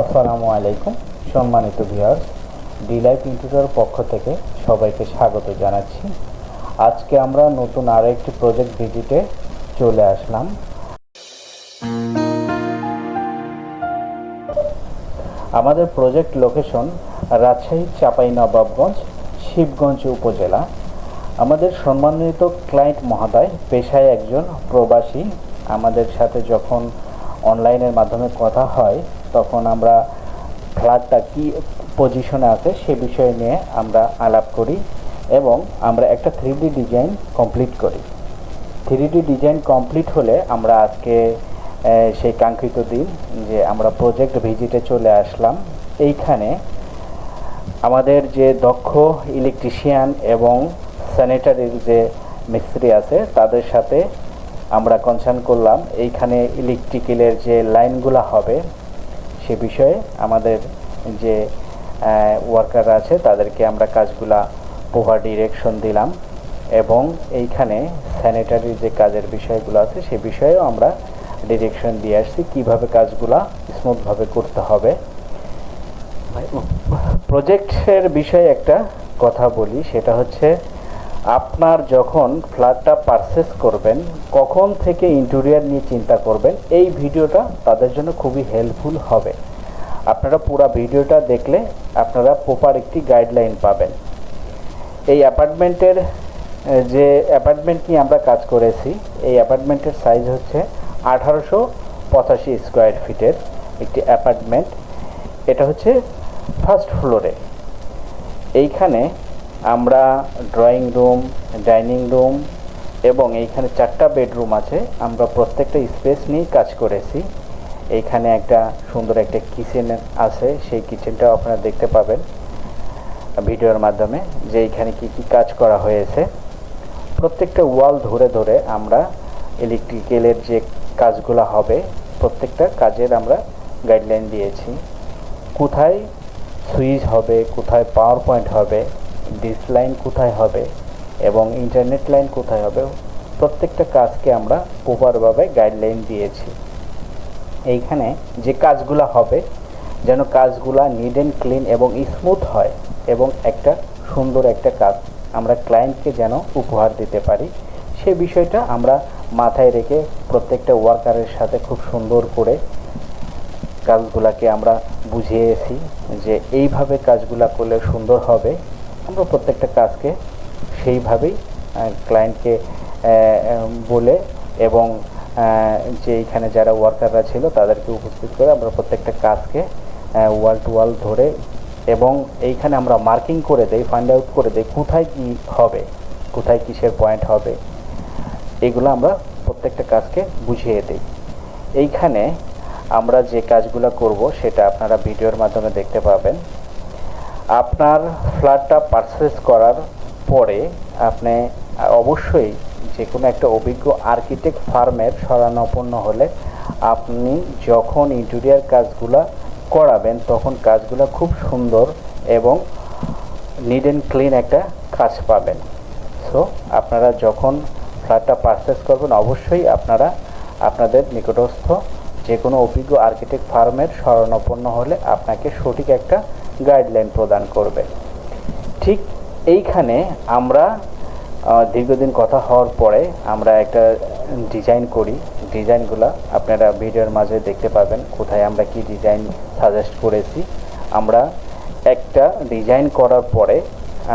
আসসালামু আলাইকুম, সম্মানিত ভিউয়ার্স ডিলাইফ ইনস্টিটিউটের পক্ষ থেকে সবাইকে স্বাগত জানাচ্ছি। আজকে আমরা নতুন আরও একটি প্রজেক্ট ভিজিটে চলে আসলাম। আমাদের প্রজেক্ট লোকেশন রাজশাহী চাঁপাইনবাবগঞ্জ, শিবগঞ্জ উপজেলা। আমাদের সম্মানিত ক্লায়েন্ট মহোদয় পেশায় একজন প্রবাসী। আমাদের সাথে যখন অনলাইনের মাধ্যমে কথা হয় তখন আমরা ফ্ল্যাটটা কী পজিশনে আছে সে বিষয় নিয়ে আমরা আলাপ করি এবং আমরা একটা থ্রি ডিজাইন কমপ্লিট করি। থ্রি ডিজাইন কমপ্লিট হলে আমরা আজকে সেই কাঙ্ক্ষিত দিন যে আমরা প্রজেক্ট ভিজিটে চলে আসলাম। এইখানে আমাদের যে দক্ষ ইলেকট্রিশিয়ান এবং স্যানিটারির যে মিস্ত্রি আছে, তাদের সাথে আমরা কনসার্ন করলাম, এইখানে ইলেকট্রিক্যালের যে লাইনগুলো হবে সে বিষয়ে আমাদের যে ওয়ার্কার আছে, তাদেরকে আমরা কাজগুলা প্রপার ডিরেকশন দিলাম এবং এইখানে স্যানিটারির যে কাজের বিষয়গুলো আছে, সে বিষয়েও আমরা ডিরেকশন দিয়ে আসছি কীভাবে কাজগুলা স্মুথভাবে করতে হবে। প্রজেক্টের বিষয়ে একটা কথা বলি, সেটা হচ্ছে আপনার যখন ফ্ল্যাটটা পারচেস করবেন, কখন থেকে ইন্টেরিয়ার নিয়ে চিন্তা করবেন, এই ভিডিওটা তাদের জন্য খুবই হেল্পফুল হবে। আপনারা পুরো ভিডিওটা দেখলে আপনারা প্রপার একটি গাইডলাইন পাবেন। এই অ্যাপার্টমেন্টের যে অ্যাপার্টমেন্ট নিয়ে আমরা কাজ করেছি, এই অ্যাপার্টমেন্টের সাইজ হচ্ছে আঠারোশো পঁচাশি স্কোয়ার ফিটের একটি অ্যাপার্টমেন্ট এটা হচ্ছে ফার্স্ট ফ্লোরে এইখানে আমরা ড্রয়িং রুম ডাইনিং রুম এবং এইখানে চারটা বেডরুম আছে। আমরা প্রত্যেকটা স্পেস নিয়েই কাজ করেছি। এইখানে একটা সুন্দর একটা কিচেন আছে। সেই কিচেনটাও আপনারা দেখতে পাবেন ভিডিওর মাধ্যমে যে এইখানে কি কি কাজ করা হয়েছে। প্রত্যেকটা ওয়াল ধরে ধরে আমরা ইলেকট্রিক্যালের যে কাজগুলো হবে, প্রত্যেকটা কাজের আমরা গাইডলাইন দিয়েছি। কোথায় সুইচ হবে, কোথায় পাওয়ার পয়েন্ট হবে ডিস লাইন কোথায় হবে এবং ইন্টারনেট লাইন কোথায় হবে, প্রত্যেকটা কাজকে আমরা প্রপারভাবে গাইডলাইন দিয়েছি। এইখানে যে কাজগুলো হবে, যেন কাজগুলা নিড অ্যান্ড ক্লিন এবং স্মুথ হয় এবং একটা সুন্দর একটা কাজ আমরা ক্লায়েন্টকে যেন উপহার দিতে পারি, সে বিষয়টা আমরা মাথায় রেখে প্রত্যেকটা ওয়ার্কারের সাথে খুব সুন্দর করে কাজগুলাকে আমরা বুঝিয়েছি যে এইভাবে কাজগুলা করলে সুন্দর হবে। আমরা প্রত্যেকটা কাজকে সেইভাবেই ক্লায়েন্টকে বলে এবং যে এখানে যারা ওয়ার্কাররা ছিল তাদেরকে উপস্থিত করে আমরা প্রত্যেকটা কাজকে ওয়াল টু ওয়াল ধরে এবং এইখানে আমরা মার্কিং করে দেই ফাইন্ড আউট করে দেই কোথায় কি হবে, কোথায় কিসের পয়েন্ট হবে, এগুলো আমরা প্রত্যেকটা কাজকে বুঝিয়ে দিই। এইখানে আমরা যে কাজগুলো করব সেটা আপনারা ভিডিওর মাধ্যমে দেখতে পাবেন। আপনার ফ্ল্যাটটা পারচেস করার পরে আপনি, অবশ্যই যে কোনো একটা অভিজ্ঞ আর্কিটেক্ট ফার্মের শরণাপন্ন হলে আপনি যখন ইন্টেরিয়ার কাজগুলা করাবেন, তখন কাজগুলো খুব সুন্দর এবং নিড অ্যান্ড ক্লিন একটা কাজ পাবেন। সো আপনারা যখন ফ্ল্যাটটা পারচেস করবেন, অবশ্যই আপনারা আপনাদের নিকটস্থ যে কোনো অভিজ্ঞ আর্কিটেক্ট ফার্মের শরণাপন্ন হলে আপনাকে সঠিক একটা গাইডলাইন প্রদান করবে। ঠিক এইখানে আমরা দীর্ঘদিন কথা হওয়ার পরে আমরা একটা ডিজাইন করি। ডিজাইনগুলো আপনারা ভিডিওর মাঝে দেখতে পাবেন, কোথায় আমরা কি ডিজাইন সাজেস্ট করেছি। আমরা একটা ডিজাইন করার পরে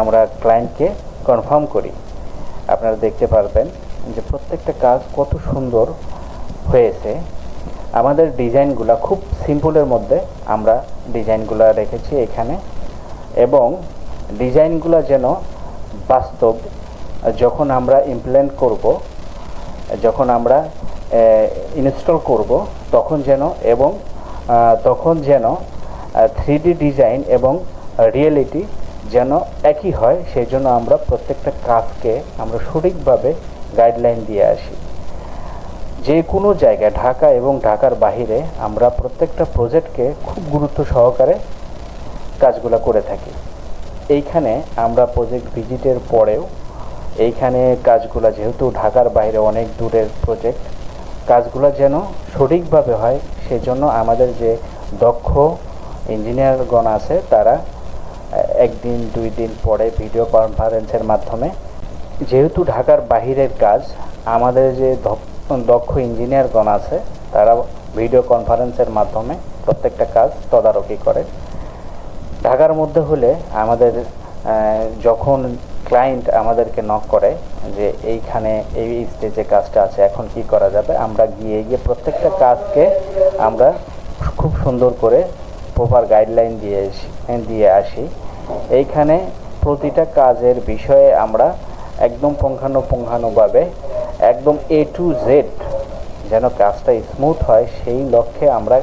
আমরা ক্লায়েন্টকে কনফার্ম করি। আপনারা দেখতে পারবেন যে প্রত্যেকটা কাজ কত সুন্দর হয়েছে। আমাদের ডিজাইনগুলো খুব সিম্পলের মধ্যে আমরা ডিজাইনগুলো রেখেছি এখানে। এবং ডিজাইনগুলো যেন বাস্তব, যখন আমরা ইমপ্লেন্ট করব, যখন আমরা ইনস্টল করব, তখন যেন এবং তখন যেন থ্রি ডিজাইন এবং রিয়েলিটি যেন একই হয় সেই জন্য আমরা প্রত্যেকটা কাজকে আমরা সঠিকভাবে গাইডলাইন দিয়ে আসি। যে কোনো জায়গায়, ঢাকা এবং ঢাকার বাহিরে আমরা প্রত্যেকটা প্রজেক্টকে খুব গুরুত্ব সহকারে কাজগুলো করে থাকি। এইখানে আমরা প্রজেক্ট ভিজিটের পরেও এইখানে কাজগুলো, যেহেতু ঢাকার বাইরে অনেক দূরের প্রজেক্ট, কাজগুলো যেন সঠিকভাবে হয়, সেজন্য আমাদের যে দক্ষ ইঞ্জিনিয়ারগণ আছে, তারা একদিন, দুই দিন পরে ভিডিও কনফারেন্সের মাধ্যমে, যেহেতু ঢাকার বাহিরের কাজ, আমাদের যে দক্ষ ইঞ্জিনিয়ারগণ আছে। তারা ভিডিও কনফারেন্সের মাধ্যমে প্রত্যেকটা কাজ তদারকি করে। ঢাকার মধ্যে হলে আমাদের যখন ক্লায়েন্ট আমাদেরকে নক করে যে এইখানে এই স্টেজে কাজটা আছে, এখন কি করা যাবে, আমরা গিয়ে গিয়ে প্রত্যেকটা কাজকে আমরা খুব সুন্দর করে প্রপার গাইডলাইন দিয়ে দিয়ে আসি। এইখানে প্রতিটা কাজের বিষয়ে আমরা একদম পুঙ্খানুপুঙ্খানুভাবে একদম এ টু জেড যেন কাজটা স্মুথ হয়, সেই লক্ষ্যে আমরা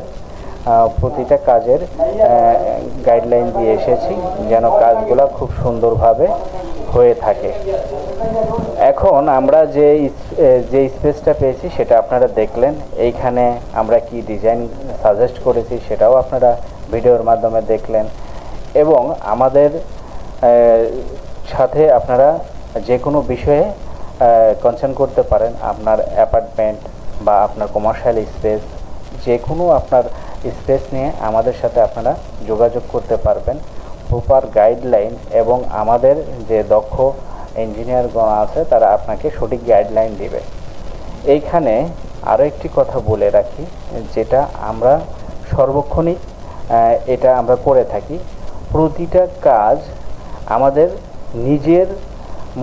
প্রতিটা কাজের গাইডলাইন দিয়ে এসেছি যেন কাজগুলো খুব সুন্দরভাবে হয়ে থাকে। এখন আমরা যে যে স্পেসটা পেয়েছি সেটা আপনারা দেখলেন। এইখানে আমরা কি ডিজাইন সাজেস্ট করেছি সেটাও আপনারা ভিডিওর মাধ্যমে দেখলেন। এবং আমাদের সাথে আপনারা যে কোনো বিষয়ে কনসার্ন করতে পারেন আপনার অ্যাপার্টমেন্ট বা আপনার কমার্শিয়াল স্পেস যে কোনো আপনার স্পেস নিয়ে আমাদের সাথে আপনারা যোগাযোগ করতে পারবেন। প্রপার গাইডলাইন এবং আমাদের যে দক্ষ ইঞ্জিনিয়ারগণ আছে, তারা আপনাকে সঠিক গাইডলাইন দিবে। এইখানে আরও একটি কথা বলে রাখি, যেটা আমরা সর্বক্ষণিক এটা আমরা করে থাকি। প্রতিটা কাজ আমাদের নিজের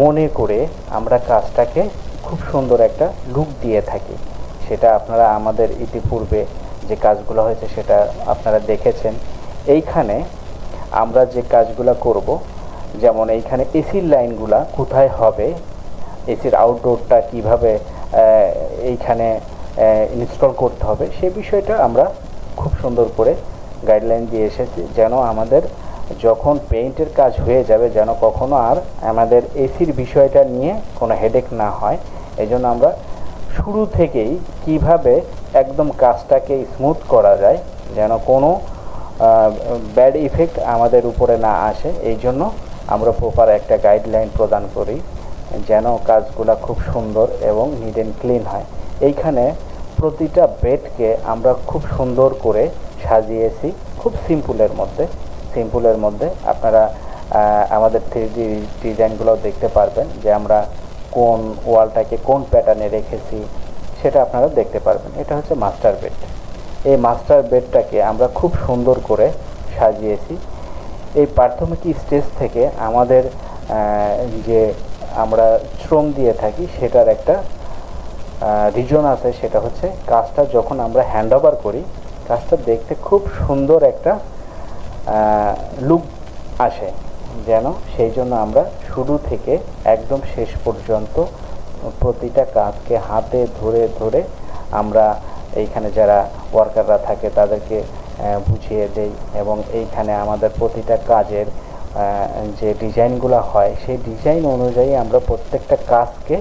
মনে করে আমরা কাজটাকে খুব সুন্দর একটা লুক দিয়ে থাকি। সেটা আপনারা আমাদের ইতিপূর্বে যে কাজগুলো হয়েছে সেটা আপনারা দেখেছেন। এইখানে আমরা যে কাজগুলো করব, যেমন এইখানে এসির লাইনগুলা কোথায় হবে, এসির আউটডোরটা কীভাবে এইখানে ইনস্টল করতে হবে, সে বিষয়টা আমরা খুব সুন্দর করে গাইডলাইন দিয়ে এসেছি, যেন আমাদের যখন পেইন্টের কাজ হয়ে যাবে যেন কখনো আর আমাদের এসির বিষয়টা নিয়ে কোনো হেডেক না হয় এই জন্য আমরা শুরু থেকেই কীভাবে একদম কাজটাকে স্মুথ করা যায় যেন কোনো ব্যাড ইফেক্ট আমাদের উপরে না আসে এই জন্য আমরা প্রপার একটা গাইডলাইন প্রদান করি যেন কাজগুলা খুব সুন্দর এবং নিট অ্যান্ড ক্লিন হয়। এইখানে প্রতিটা বেডকে আমরা খুব সুন্দর করে সাজিয়েছি, খুব সিম্পলের মধ্যে। সিম্পলের মধ্যে আপনারা আমাদের থ্রি ডি ডিজাইনগুলো দেখতে পারবেন যে আমরা কোন ওয়ালটাকে কোন প্যাটার্নে রেখেছি সেটা আপনারা দেখতে পারবেন। এটা হচ্ছে মাস্টার বেড এই মাস্টার বেডটাকে আমরা খুব সুন্দর করে সাজিয়েছি। এই প্রাথমিক স্টেজ থেকে আমাদের যে আমরা শ্রম দিয়ে থাকি সেটার একটা রিজন আছে, সেটা হচ্ছে কাজটা যখন আমরা হ্যান্ড করি, কাজটা দেখতে খুব সুন্দর একটা লুক আসে। যেন সেই জন্য আমরা শুরু থেকে একদম শেষ পর্যন্ত প্রতিটা কাজকে হাতে ধরে ধরে আমরা এইখানে যারা ওয়ার্কাররা থাকে তাদেরকে বুঝিয়ে দেই এবং এইখানে আমাদের প্রতিটা কাজের যে ডিজাইনগুলো হয়, সেই ডিজাইন অনুযায়ী আমরা প্রত্যেকটা কাজকে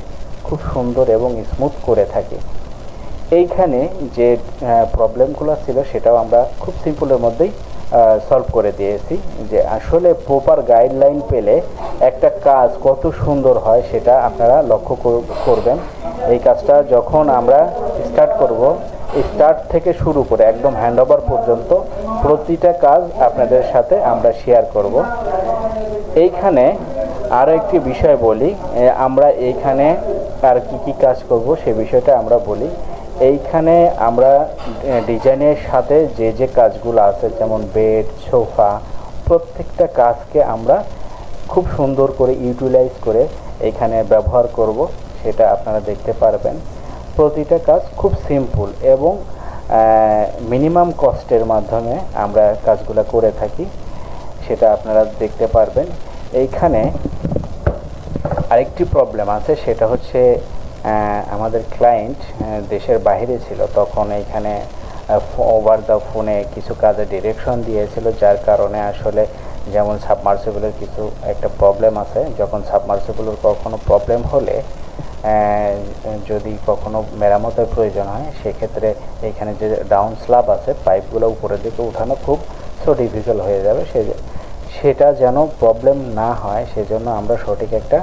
খুব সুন্দর এবং স্মুথ করে থাকি। এইখানে যে প্রবলেমগুলো ছিল সেটাও আমরা খুব সিম্পলের মধ্যেই সলভ করে দিয়েছি যে আসলে প্রপার গাইডলাইন পেলে একটা কাজ কত সুন্দর হয় সেটা আপনারা লক্ষ্য কর- করবেন। এই কাজটা যখন আমরা স্টার্ট করব স্টার্ট থেকে শুরু করে একদম হ্যান্ডওভার পর্যন্ত প্রতিটা কাজ আপনাদের সাথে আমরা শেয়ার করব। এইখানে আরও একটি বিষয় বলি আমরা এইখানে আর কি কি কাজ করব সে বিষয়টা আমরা বলি। এইখানে আমরা ডিজাইনের সাথে যে যে কাজগুলো আছে, যেমন বেড, সোফা, প্রত্যেকটা কাজকে আমরা খুব সুন্দর করে ইউটিলাইজ করে এখানে ব্যবহার করব, সেটা আপনারা দেখতে পারবেন। প্রতিটা কাজ খুব সিম্পল এবং মিনিমাম কস্টের মাধ্যমে আমরা কাজগুলো করে থাকি, সেটা আপনারা দেখতে পারবেন। এইখানে আরেকটি প্রবলেম আছে, সেটা হচ্ছে আমাদের ক্লায়েন্ট দেশের বাইরে ছিল, তখন এইখানে ওভার দ্য ফোনে কিছু কাজে ডিরেকশন দিয়েছিল, যার কারণে আসলে যেমন সাবমার্সিবলের কিছু একটা প্রবলেম আছে, যখন সাবমার্সিবলের কখনো প্রবলেম হলে যদি কখনো মেরামতের প্রয়োজন হয়, সেক্ষেত্রে এখানে যে ডাউন স্ল্যাব আছে পাইপগুলো উপরের দিকে উঠানো খুব সো ডিফিকাল্ট হয়ে যাবে, সে, সেটা যেন প্রবলেম না হয়, সেজন্য আমরা সঠিক একটা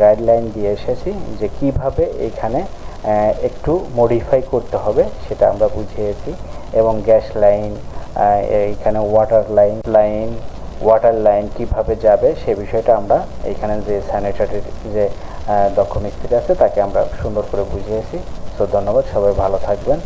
গাইডলাইন দিয়ে এসেছি যে কীভাবে এখানে একটু মডিফাই করতে হবে, সেটা আমরা বুঝিয়েছি। এবং গ্যাস লাইন এইখানে water line line water line কীভাবে যাবে, সে বিষয়টা আমরা এখানে যে স্যানিটারির যে দক্ষ মিস্ত্রি আছে, তাকে আমরা সুন্দর করে বুঝিয়েছি। তো ধন্যবাদ, সবাই ভালো থাকবেন।